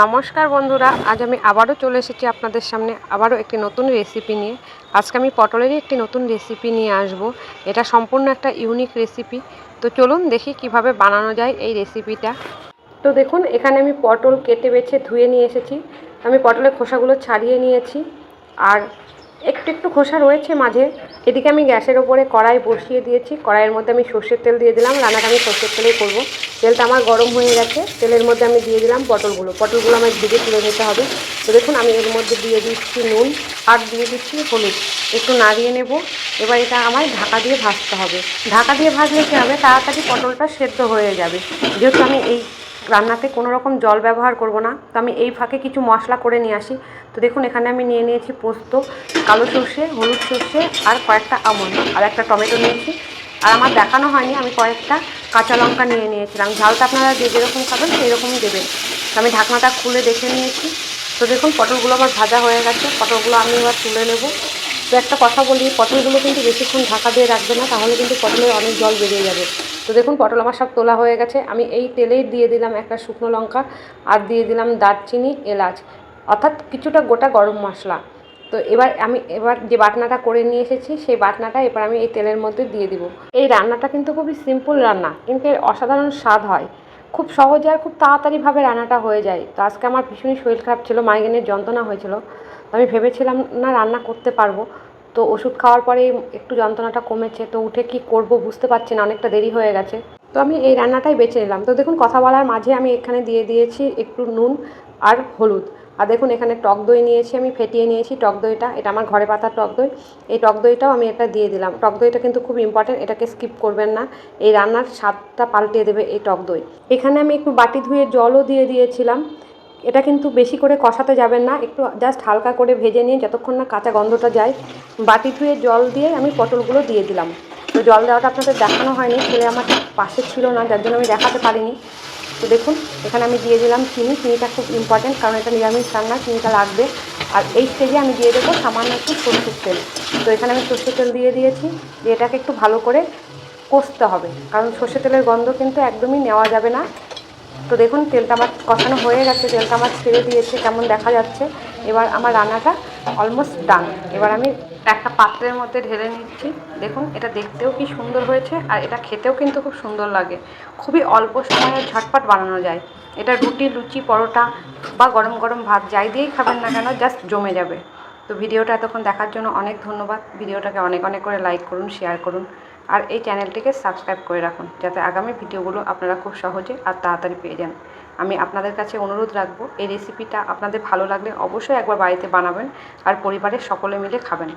নমস্কার বন্ধুরা, আজ আমি আবারও চলে এসেছি আপনাদের সামনে আবারও একটি নতুন রেসিপি নিয়ে। আজকে আমি পটলেরই একটি নতুন রেসিপি নিয়ে আসব। এটা সম্পূর্ণ একটা ইউনিক রেসিপি তো চলুন দেখি কীভাবে বানানো যায় এই রেসিপিটা তো দেখুন, এখানে আমি পটল কেটে বেছে ধুয়ে নিয়ে এসেছি। আমি পটলের খোসাগুলো ছাড়িয়ে নিয়েছি। আর একটু একটু খোসা রয়েছে মাঝে। এদিকে আমি গ্যাসের ওপরে কড়াই বসিয়ে দিয়েছি। কড়াইয়ের মধ্যে আমি সর্ষের তেল দিয়ে দিলাম। রান্নাটা আমি সর্ষের তেলেই করব। তেলটা আমার গরম হয়ে গেছে। তেলের মধ্যে আমি দিয়ে দিলাম পটলগুলো। পটলগুলো আমার দিকে তুলে নিতে হবে। তো দেখুন, আমি এর মধ্যে দিয়ে দিচ্ছি নুন আর দিয়ে দিচ্ছি হলুদ। একটু নাড়িয়ে নেব। এবার এটা আমার ঢাকা দিয়ে ভাজতে হবে। ঢাকা দিয়ে ভাজলে কী হবে? তাড়াতাড়ি পটলটা সেদ্ধ হয়ে যাবে। যেহেতু আমি এই রান্নাতে কোনো রকম জল ব্যবহার করব না। তো আমি এই ফাঁকে কিছু মশলা করে নিয়ে আসি। তো দেখুন, এখানে আমি নিয়ে নিয়েছি পোস্ত, কালো সর্ষে, হলুদ সর্ষে আর কয়েকটা আমন্ড আর একটা টমেটো নিয়েছি। আর আমার দেখানো হয়নি, আমি কয়েকটা কাঁচা লঙ্কা নিয়ে নিয়েছিলাম। ঝালটা আপনারা যে যেরকম খাবেন সেই রকমই দেবেন। তো আমি ঢাকনাটা খুলে দেখে নিয়েছি। তো দেখুন, পটলগুলো আমার ভাজা হয়ে গেছে। পটলগুলো আমি এবার তুলে নেব। তো একটা কথা বলি, পটলগুলো কিন্তু বেশিক্ষণ ঢাকা দিয়ে রাখবে না, তাহলে কিন্তু পটলের অনেক জল বেরিয়ে যাবে। তো দেখুন, পটল আমার সব তোলা হয়ে গেছে। আমি এই তেলেই দিয়ে দিলাম একটা শুকনো লঙ্কা আর দিয়ে দিলাম দারচিনি, এলাচ। অর্থাৎ কিছুটা গোটা গরম মশলা। তো এবার আমি, এবার যে বাটনাটা করে নিয়ে এসেছি, সেই বাটনাটা এবার আমি এই তেলের মধ্যে দিয়ে দিব। এই রান্নাটা কিন্তু খুবই সিম্পল রান্না, কিন্তু এর অসাধারণ স্বাদ হয়। খুব সহজে আর খুব তাড়াতাড়িভাবে রান্নাটা হয়ে যায়। তো আজকে আমার ভীষণই শরীর খারাপ ছিল, মাইগ্রেনের যন্ত্রণা হয়েছিল। তো আমি ভেবেছিলাম না রান্না করতে পারব। তো ওষুধ খাওয়ার পরে একটু যন্ত্রণাটা কমেছে, তো উঠে কি করব বুঝতে পারছি না, অনেকটা দেরি হয়ে গেছে। তো আমি এই রান্নাটাই বেছে নিলাম। তো দেখুন, কথা বলার মাঝে আমি এখানে দিয়ে দিয়েছি একটু নুন আর হলুদ। আর দেখুন, এখানে টক দই নিয়েছি আমি, ফেটিয়ে নিয়েছি টক দইটা। এটা আমার ঘরে পাতা টক দই। এই টক দইটাও আমি এটা দিয়ে দিলাম। টক দইটা কিন্তু খুব ইম্পর্টেন্ট এটাকে স্কিপ করবেন না। এই রান্নার স্বাদটা পাল্টে দেবে এই টক দই। এখানে আমি একটু বাটি ধুয়ে জলও দিয়ে দিয়েছিলাম। এটা কিন্তু বেশি করে কষাতে যাবেন না, একটু জাস্ট হালকা করে ভেজে নিয়ে যতক্ষণ না কাঁচা গন্ধটা যায়, বাটি ধুয়ে জল দিয়ে আমি পটলগুলো দিয়ে দিলাম। তো জল দেওয়াটা আপনাদের দেখানো হয়নি, ছেলে আমার পাশে ছিল না, যার জন্য আমি দেখাতে পারিনি। তো দেখুন, এখানে আমি দিয়ে দিলাম চিনি, চিনিটা খুব ইম্পর্টেন্ট কারণ এটা নিরামিষ রান্না, চিনিটা লাগবে। আর এই স্টেজে আমি দিয়ে দেবো সামান্য একটু সরষের তেল। তো এখানে আমি সরষের তেল দিয়ে দিয়েছি, দিয়ে এটাকে একটু ভালো করে কষতে হবে। কারণ সর্ষে তেলের গন্ধ কিন্তু একদমই নেওয়া যাবে না। তো দেখুন, তেলটা আমার কষানো হয়ে গেছে, তেলটা আমার ছেড়ে দিয়েছে, কেমন দেখা যাচ্ছে। এবার আমার রান্নাটা অলমোস্ট ডান এবার আমি একটা পাত্রের মধ্যে ঢেলে নিচ্ছি। দেখুন, এটা দেখতেও কি সুন্দর হয়েছে, আর এটা খেতেও কিন্তু খুব সুন্দর লাগে। খুবই অল্প সময়ে ঝটপট বানানো যায়। এটা রুটি, লুচি, পরোটা বা গরম গরম ভাত যাই দিয়েই খাবেন না কেন, জাস্ট জমে যাবে। তো ভিডিওটা এতক্ষণ দেখার জন্য অনেক ধন্যবাদ। ভিডিওটাকে অনেক অনেক করে লাইক করুন শেয়ার করুন। আর এই চ্যানেলটিকে সাবস্ক্রাইব করে রাখুন, যাতে আগামী ভিডিওগুলো আপনারা খুব সহজে আর তাড়াতাড়ি পেয়ে যান। আমি আপনাদের কাছে অনুরোধ রাখব, এই রেসিপিটা আপনাদের ভালো লাগলে অবশ্যই একবার বাড়িতে বানাবেন আর পরিবারের সকলে মিলে খাবেন।